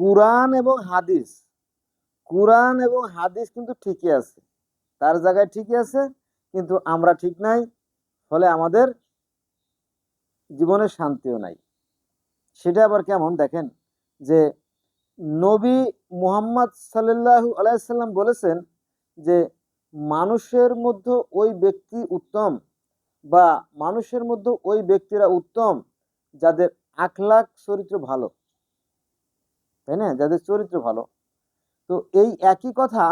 কুরআন এবং হাদিস। কুরআন এবং হাদিস কিন্তু ঠিকই আছে। তার জায়গায় ঠিকই আছে, কিন্তু আমরা ঠিক নাই, ফলে আমাদের জীবনে শান্তিও নাই। সেটা আবার কেমন দেখেন? যে নবী মুহাম্মদ সাল্লাল্লাহু আলাইসাল্লাম বলেছেন যে মানুষের মধ্যে ওই ব্যক্তি উত্তম বা মানুষের মধ্যে ওই ব্যক্তিরা উত্তম যাদের আখলাখ চরিত্র ভালো। তাই না? যাদের চরিত্র ভালো। তো এই একই কথা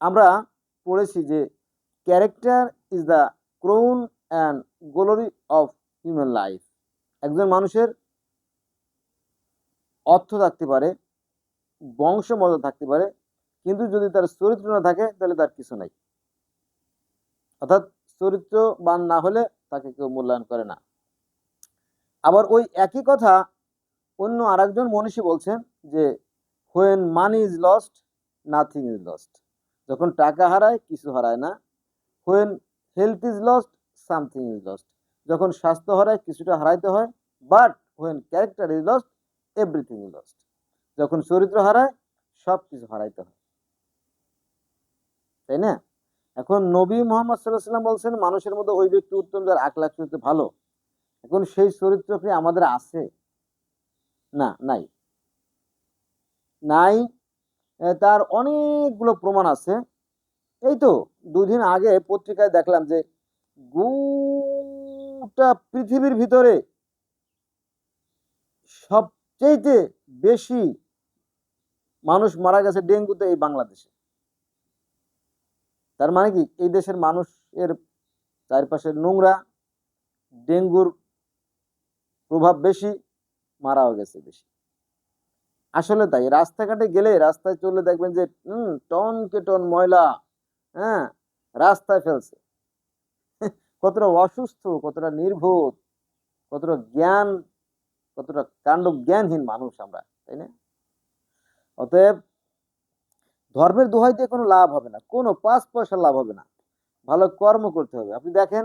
আমরা পড়েছি যে character is the crown and glory of human life একজন মানুষের অর্থ থাকতে পারে, বংশ মর্যাদা থাকতে পারে, কিন্তু যদি তার চরিত্র না থাকে, তাহলে তার কিছু নাই। অর্থাৎ চরিত্রবান না হলে তাকে কেউ মূল্যায়ন করে না। আবার ওই একই কথা অন্য আরেকজন মনীষী বলছেন যে when money is lost nothing is lost যখন টাকা হারায়, কিছু হারায় না। When health is lost something is lost যখন স্বাস্থ্য হারায়, কিছুটা হারাইতে হয়। But when character is lost everything is lost যখন চরিত্র হারায় সব কিছু হারাইতে হয়। তাই না? এখন নবী মোহাম্মদ সাল্লাহ সাল্লাম বলছেন, মানুষের মধ্যে ওই ব্যক্তি উত্তম যার আখলাখ চরিত্র ভালো। এখন সেই চরিত্র কি আমাদের আছে? না, নাই। নাই তার অনেকগুলো প্রমাণ আছে। এই তো, দুদিন আগে পত্রিকায় দেখলাম যে গোটা পৃথিবীর ভিতরে সবচেয়েতে বেশি মানুষ মারা গেছে ডেঙ্গুতে এই বাংলাদেশে। তার মানে কি, এই দেশের মানুষের চারপাশে নোংরা, ডেঙ্গুর প্রভাব বেশি মারাও গেছে বেশি। আসলে তাই, রাস্তাঘাটে গেলে রাস্তায় চললে দেখবেন যে টন কে টন ময়লা হ্যাঁ রাস্তায় ফেলছে। কতটা অসুস্থ, কতটা নির্বোধ, কতটা জ্ঞান, কতটা কাণ্ড জ্ঞানহীন মানুষ আমরা, তাই না? অতএব ধর্মের দোহাই দিয়ে কোনো লাভ হবে না, কোনো পাঁচ পয়সা লাভ হবে না। ভালো কর্ম করতে হবে। আপনি দেখেন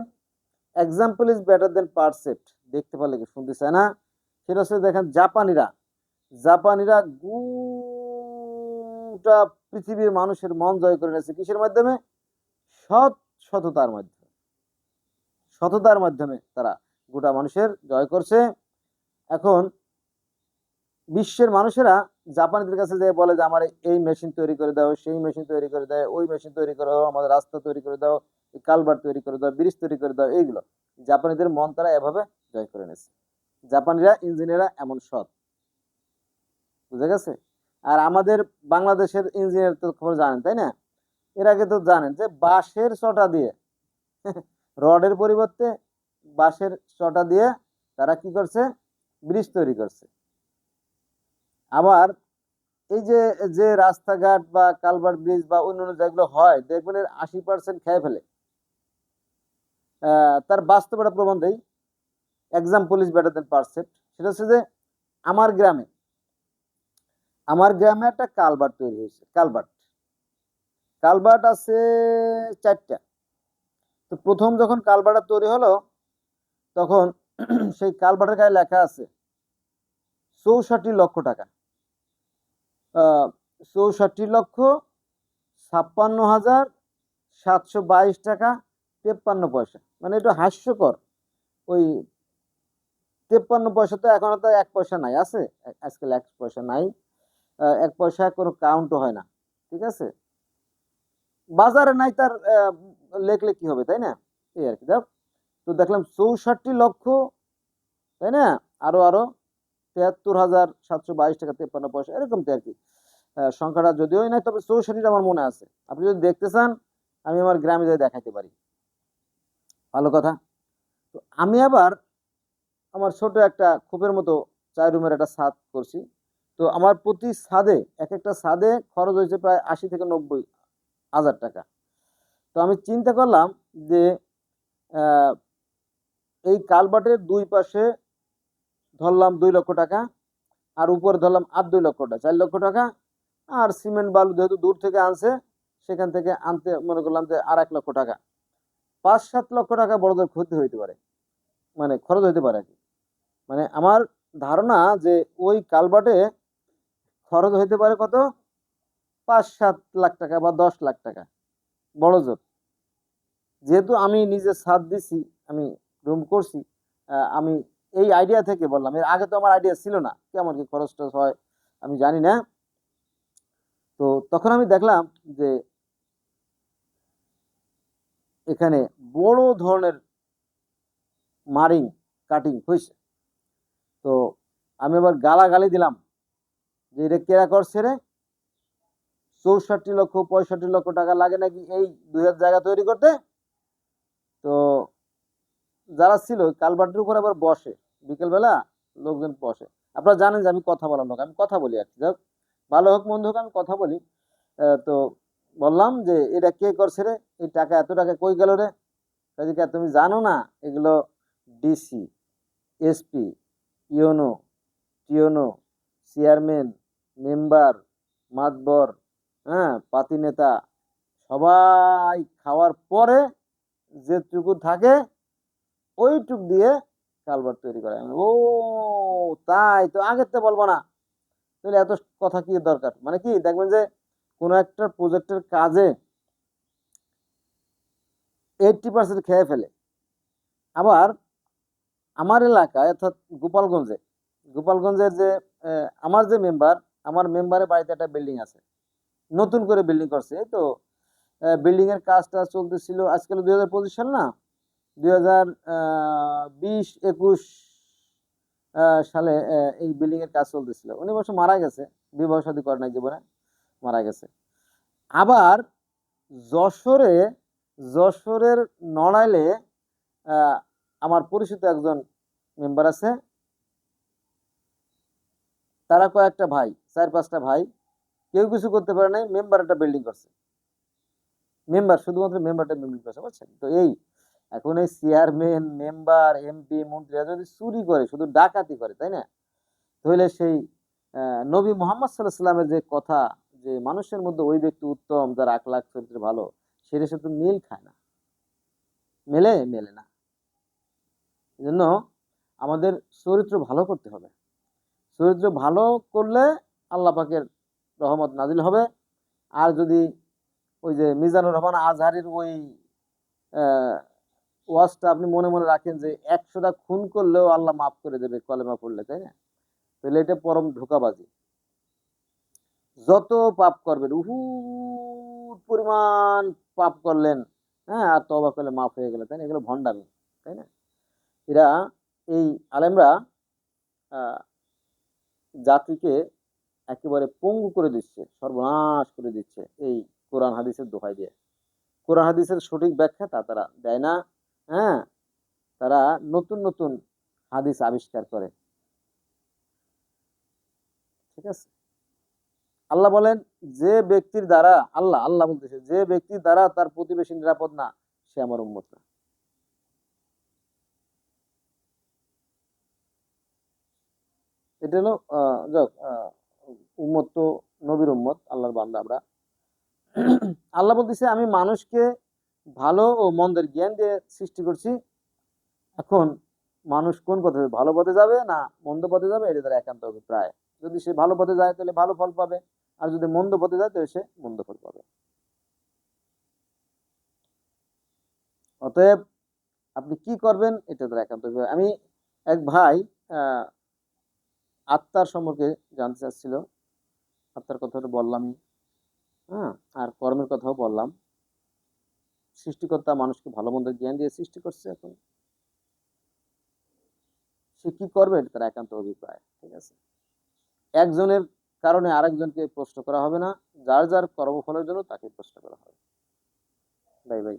example is better than precept দেখতে পারলে কি শুনতে চায় না? সেটা হচ্ছে দেখেন জাপানিরা। জাপানিরা গোটা পৃথিবীর মানুষের মন জয় করে নিয়েছে। কিসের মাধ্যমে? সৎ সততার মাধ্যমে। সততার মাধ্যমে তারা গোটা মানুষের জয় করছে। এখন বিশ্বের মানুষেরা জাপানিদের কাছে যে বলে যে, আমার এই মেশিন তৈরি করে দাও, সেই মেশিন তৈরি করে দেয় ওই মেশিন তৈরি করে দাও, আমাদের রাস্তা তৈরি করে দাও কালবার তৈরি করে দাও, ব্রিজ তৈরি করে দাও, এইগুলো। জাপানিদের মন তারা এভাবে জয় করে নিয়েছে। জাপানিরা, ইঞ্জিনিয়াররা এমন সৎ। বুঝে গেছে? আর আমাদের বাংলাদেশের ইঞ্জিনিয়ার তো খবর জানেন, তাই না? এর আগে তো জানেন যে বাঁশের চটা দিয়ে, রডের পরিবর্তে বাঁশের চটা দিয়ে তারা কি করছে? ব্রিজ তৈরি করছে। আবার এই যে যে রাস্তাঘাট বা কালভার ব্রিজ বা অন্যান্য যেগুলো হয়, দেখবেন এর আশি পার্সেন্ট খেয়ে ফেলে। তার বাস্তব একটা প্রমাণ দেই। Example is better than precept সেটা হচ্ছে যে আমার গ্রামে আমার গ্রামে একটা কালভার্ট তৈরি হয়েছে কালভার্ট কালভার্ট আছে চারটা। তো প্রথম যখন কালভার্ট তৈরি হলো, তখন সেই কালভার্টের গায়ে লেখা আছে, চৌষট্টি লক্ষ টাকা। চৌষট্টি লক্ষ ছাপ্পান্ন হাজার সাতশো বাইশ টাকা, তেপ্পান্ন পয়সা। মানে একটু হাস্যকর, ওই তেপ্পান্ন পয়সা তো এখন তো এক পয়সা নাই, আছে? আজকাল এক পয়সা নাই। এক পয়সা কোনো কাউন্টও হয় না, ঠিক আছে? বাজারে নাই তার লেখলে কি হবে, তাই না? এই আর কি দেখ তো দেখলাম চৌষট্টি লক্ষ, তাই না? আরও আরও তেহাত্তর হাজার সাতশো বাইশ টাকা, তেপ্পান্ন পয়সা, এরকম আর কি। সংখ্যাটা যদিও নাই, তবে চৌষট্টিটা আমার মনে আছে। আপনি যদি দেখতে চান, আমি আমার গ্রামে যাই দেখাইতে পারি। ভালো কথা। তো আমি আবার আমার ছোট একটা খোপের মতো চার রুমের একটা ছাদ করছি। তো আমার প্রতি ছাদে এক একটা ছাদে খরচ হয়েছে প্রায় আশি থেকে নব্বই হাজার টাকা। তো আমি চিন্তা করলাম যে এই কালবাটের দুই পাশে ধরলাম দুই লক্ষ টাকা, আর উপরে ধরলাম আর দুই লক্ষ টাকা, চার লক্ষ টাকা, আর সিমেন্ট বালু যেহেতু দূর থেকে আনছে, সেখান থেকে আনতে মনে করলাম যে আর এক লক্ষ টাকা। পাঁচ সাত লক্ষ টাকা বড়দের ক্ষতি হইতে পারে। মানে খরচ হইতে পারে কি। মানে আমার ধারণা যে ওই কালবাটে খরচ হইতে পারে কত? পাঁচ সাত লাখ টাকা বা দশ লাখ টাকা। বড় জোর। যেহেতু আমি নিজে সাথ দিছি, আমি রুম করছি আমি এই আইডিয়া থেকে বললাম, এর আগে তো আমার আইডিয়া ছিল না কেমন কি খরচ টরচ হয়, আমি জানি না। তো তখন আমি দেখলাম যে এখানে বড় ধরনের মারিং, কাটিং হয়েছে তো আমি আবার গালাগালি দিলাম যে, এটা কেরা করছে রে? চৌষট্টি লক্ষ, পঁয়ষট্টি লক্ষ টাকা লাগে নাকি এই দুই হাজার জায়গা তৈরি করতে? তো যারা ছিল কালবাটের উপর আবার বসে। বিকেলবেলা লোকজন বসে। আপনারা জানেন যে আমি কথা বলার লোক। আমি কথা বলি আর কি। যাক, ভালো হোক, মন্দ হোক, আমি কথা বলি। তো বললাম যে, এটা কে করছে রে? এই টাকা এত টাকা কই গেল রে? কাজে তুমি জানো না? এগুলো DC, SP UNO TNO, chairman, member, Matbar হ্যাঁ পাতি নেতা, সবাই খাওয়ার পরে যেটুকু থাকে, ওইটুক দিয়ে কালবার তৈরি করে ও, তাই তো আগের তো বলব না। তাহলে এত কথা কি দরকার? মানে কি, দেখবেন যে কোনো একটা প্রজেক্টের কাজে এইটটি পার্সেন্ট খেয়ে ফেলে। আবার আমার এলাকায় অর্থাৎ গোপালগঞ্জে গোপালগঞ্জের যে আমার যে মেম্বার আমার মেম্বারের বাড়িতে একটা বিল্ডিং আছে। নতুন করে বিল্ডিং করছে, এই তো। বিল্ডিং এর কাজটা চলতেছিল আজকাল দুই হাজার পঁচিশ সাল না? দুই হাজার বিশ, একুশ সালে এই বিল্ডিং এর কাজ চলতেছিল। উনি অবশ্য মারা গেছে, বিবাহ শাদী করে জীবনে, মারা গেছে। আবার যশোরে, যশোরের নড়াইলে আমার পরিচিত একজন মেম্বার আছে। তারা কয়েকটা ভাই, চার পাঁচটা ভাই, কেউ কিছু করতে পারে নাই মেম্বার একটা বিল্ডিং করছে। মেম্বার শুধুমাত্র মেম্বারটা বিল্ডিং করছে, বুঝছেন? তো এই, এখন এই চেয়ারম্যান মেম্বার এমপি মন্ত্রীরা যদি চুরি করে, শুধু ডাকাতি করে, তাই না? তাহলে সেই নবী মোহাম্মদ সাল্লাহ সাল্লামের যে কথা, যে মানুষের মধ্যে ওই ব্যক্তি উত্তম, যার আখলাখ চরিত্র ভালো সেটা সাথে মিল খায় না। মেলে? মেলে না। জন্য আমাদের চরিত্র ভালো করতে হবে। চরিত্র ভালো করলে আল্লাহ পাকের রহমত নাজিল হবে। আর যদি ওই যে মিজানুর রহমান আজহারির ওই ওয়াজটা আপনি মনে মনে রাখেন যে একশোটা খুন করলেও আল্লাহ মাফ করে দেবে কলেমা পড়লে, তাই না? তাহলে এটা পরম ঢোকাবাজি যত পাপ করবেন উহু পরিমাণ পাপ করলেন হ্যাঁ আর তবা করলে মাফ হয়ে গেলে, তাই না? এগুলো ভণ্ডামি, তাই না? এরা এই আলেমরা জাতিকে একেবারে পঙ্গু করে দিচ্ছে, সর্বনাশ করে দিচ্ছে এই কোরআন হাদিসের দোহাই দিয়ে। কোরআন হাদিসের সঠিক ব্যাখ্যা তা তারা দেয় না হ্যাঁ? তারা নতুন নতুন হাদিস আবিষ্কার করে। ঠিক আছে? আল্লাহ বলেন, যে ব্যক্তির দ্বারা, আল্লাহ আল্লাহ বলতেছে, যে ব্যক্তির দ্বারা তার প্রতিবেশী নিরাপদ না, সে আমার উন্মত না। এটা হলো যাক উম্মত তো নবীর উম্মত, আল্লাহর বান্দা আমরা। আল্লাহ বলতেছে, আমি মানুষকে ভালো ও মন্দের জ্ঞান দিয়ে সৃষ্টি করছি। এখন মানুষ কোন পথে, ভালো পথে যাবে না মন্দ পথে যাবে? এটা তার একান্ত অভিপ্রায়। যদি সে ভালো পথে যায়, তাহলে ভালো ফল পাবে। আর যদি মন্দ পথে যায়, তাহলে সে মন্দ ফল পাবে। অতএব আপনি কি করবেন, এটা তার একান্ত আমি এক ভাই আত্মার সম্পর্কে জানতে চাচ্ছিল। আত্মার কথাটা বললামই। হ্যাঁ আর কর্মের কথাও বললাম। সৃষ্টিকর্তা মানুষকে ভালো মন্দ জ্ঞান দিয়ে সৃষ্টি করছে এখন। সে কি করবে তার একান্ত অভিপ্রায়, ঠিক আছে? একজনের কারণে আরেকজনকে প্রশ্ন করা হবে না। যার যার কর্মফলের জন্য তাকে প্রশ্ন করা হবে। Bye bye.